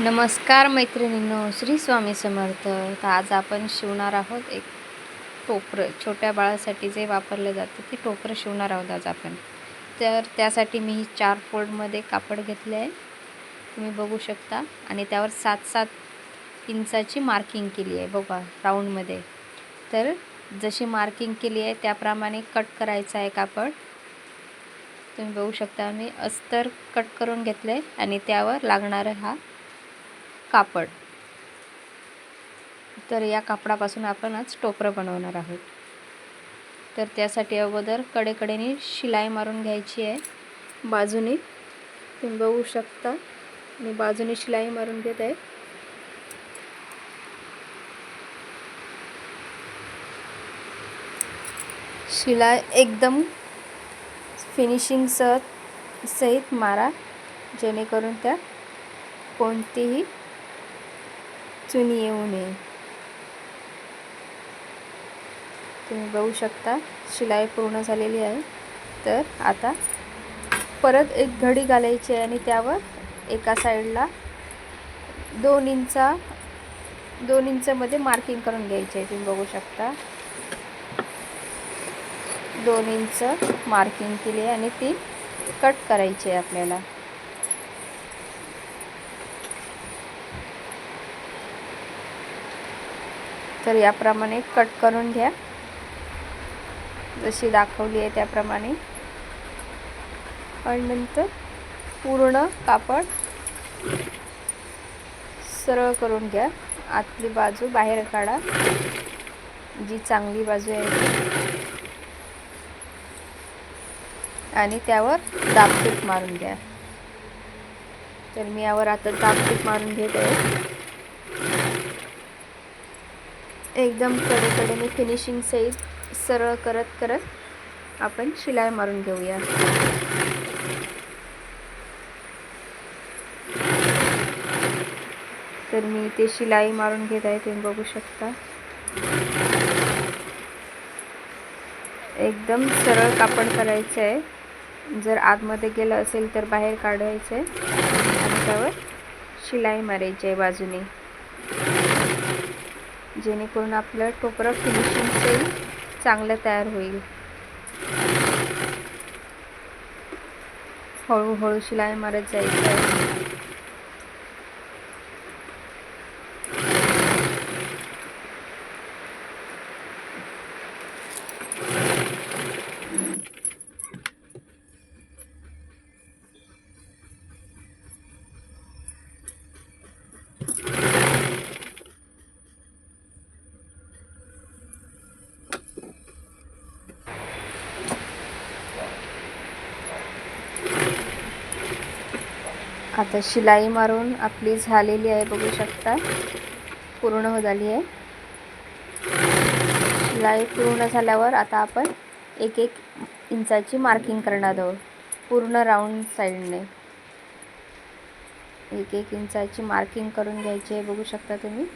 नमस्कार मैत्रिणींनो श्री स्वामी समर्थ. तर आज आपण शिवणार आहोत एक टोपरं. छोट्या बाळासाठी जे वापरलं जातं ते टोपरं शिवणार आहोत आज आपण. तर त्यासाठी मी ही चार फोल्डमध्ये कापड घेतले आहे. तुम्ही बघू शकता. आणि त्यावर सात सात इंचाची मार्किंग केली आहे. बघा राऊंडमध्ये. तर जशी मार्किंग केली आहे त्याप्रमाणे कट करायचं आहे कापड. तुम्ही बघू शकता मी अस्तर कट करून घेतलं आहे आणि त्यावर लागणारं हा कापड. तर या कापडापासून आपण आज टोपरं बनवणार आहोत. तर त्यासाठी अगोदर कडेकडेने शिलाई मारून घ्यायची आहे. बाजूने तुम्ही बघू शकता. मी बाजूने शिलाई मारून घेत आहे. शिलाई एकदम फिनिशिंगसह सहित मारा जेणेकरून त्या कोणतीही चुनी येऊ नये तुम्ही बघू शकता शिलाई पूर्ण झालेली आहे. तर आता परत एक घडी घालायची आहे आणि त्यावर एका साईडला दोन इंचा दोन इंचमध्ये मार्किंग करून घ्यायची आहे. तुम्ही बघू शकता. दोन इंच मार्किंग केली आहे आणि ती कट करायची आहे आपल्याला. तर याप्रमाणे कट करून घ्या. जशी दाखवली आहे त्याप्रमाणे. आणि नंतर पूर्ण कापड सरळ करून घ्या. आतली बाजू बाहेर काढा. जी चांगली बाजू आहे आणि त्यावर दाबटीप मारून घ्या. तर मी यावर आता दाबटीप मारून घेत. आहे एकदम कडेकडेने फिनिशिंग सहित सरळ करत करत आपण शिलाई मारून घेऊया. तर मी ते शिलाई मारून घेत आहे तुम्ही बघू शकता. एकदम सरळ कापड करायचं आहे. जर आतमध्ये गेलं असेल तर बाहेर काढायचं आहे. आणि त्यावर शिलाई मारायची आहे बाजूने. जेणेकरून आपलं टोपरं फिनिशिंगचंही चांगलं तयार होईल. हळूहळू शिलाई मारत जायचं आहे. आता शिलाई मारून आपली झालेली आहे बघू शकता. पूर्ण हो झाली आहे. शिलाई पूर्ण झाल्यावर आता आपण एक एक इंचाची मार्किंग करणार आहोत. पूर्ण राऊंड साईडने एक एक इंचाची मार्किंग करून घ्यायची आहे बघू शकता तुम्ही.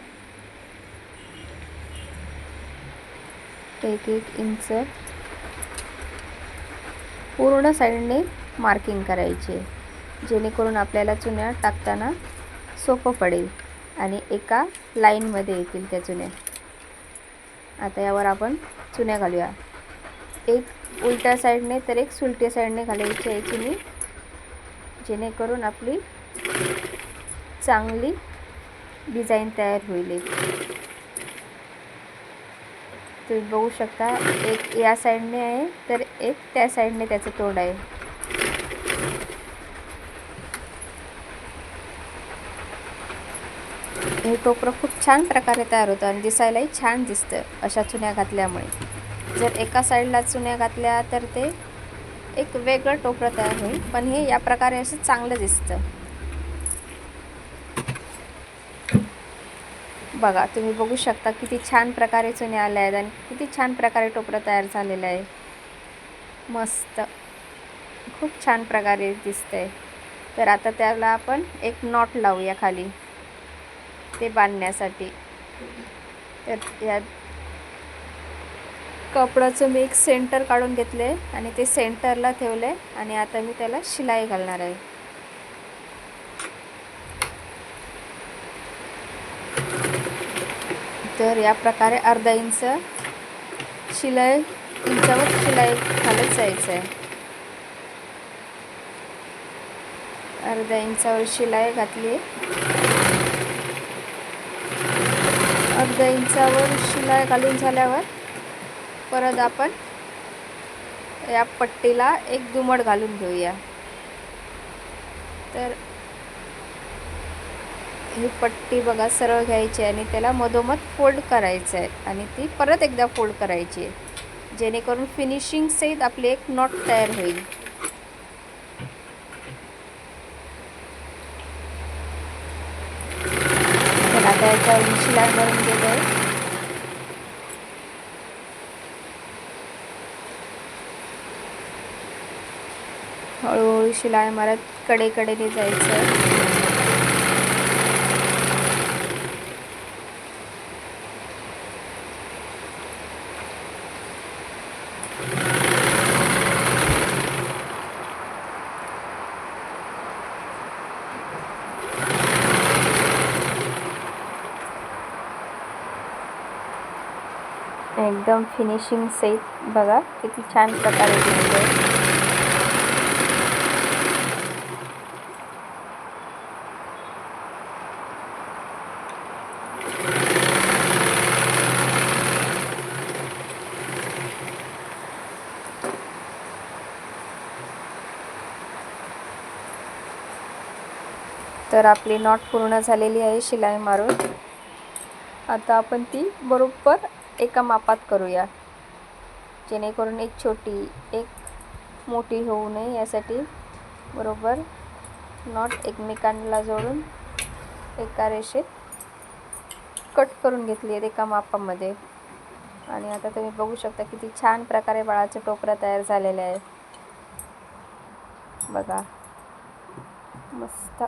एक एक इंच पूर्ण साईडने मार्किंग करायची आहे. जेणेकरून आपल्याला चुन्या टाकताना सोपं पडेल आणि एका लाईनमध्ये येतील त्या चुन्या. आता यावर आपण चुन्या घालूया. एक उलट्या साईडने तर एक सुलट्या साईडने घालायची आहे चुनी जेणेकरून आपली चांगली डिझाईन तयार होईल एक. तुम्ही बघू शकता एक या साईडने आहे तर एक त्या साईडने त्याचं तोंड आहे. हे टोपरं खूप छान प्रकारे तयार होतं आणि दिसायलाही छान दिसतं अशा चुन्या घातल्यामुळे. जर एका साईडला चुन्या घातल्या तर ते एक वेगळं टोपरं तयार होईल पण हे या प्रकारे असं चांगलं दिसतं. बघा तुम्ही बघू शकता किती छान प्रकारे चुन्या आल्या आहेत आणि किती छान प्रकारे टोपरं तयार झालेलं आहे. मस्त. खूप छान प्रकारे दिसतंय. तर आता त्याला आपण एक नॉट लावूया खाली. ते बांधण्यासाठी. तर यात कपड्याचं मी एक सेंटर काढून घेतले आणि ते सेंटरला ठेवले आणि आता मी त्याला शिलाई घालणार आहे. तर या प्रकारे अर्धा इंच शिलाई इंचावर शिलाई घालत जायचं आहे अर्धा इंचावर शिलाई घातली. अर्धा इंचावर शिलाई घालून झाल्यावर परत आपण या पट्टीला एक दुमड घालून घेऊया. तर ही पट्टी बघा सरळ घ्यायची आणि त्याला मधोमध फोल्ड करायचं आहे आणि ती परत एकदा फोल्ड करायची आहे. जेणेकरून फिनिशिंग सहित आपली एक नॉट तयार होईल. तर आता शिलाई मारून गेलं आहे. हळूहळू शिलाई मारत कडेकडेने जायचं आहे एकदम फिनिशिंग सहित बघा किती छान प्रकारे दिलेलं आहे तर आपली नॉट पूर्ण झालेली आहे शिलाई मारून. आता आपण ती बरोबर एका मापात करूया. जेणेकरून एक छोटी एक मोठी होऊ नये यासाठी. बरोबर? नॉट एकमेकांना जोडून एका रेषेत कट करून घेतली आहेत एका मापामध्ये. आणि आता तुम्ही बघू शकता किती छान प्रकारे बाळाचं टोपरं तयार झालेलं आहे. बघा. मस्त.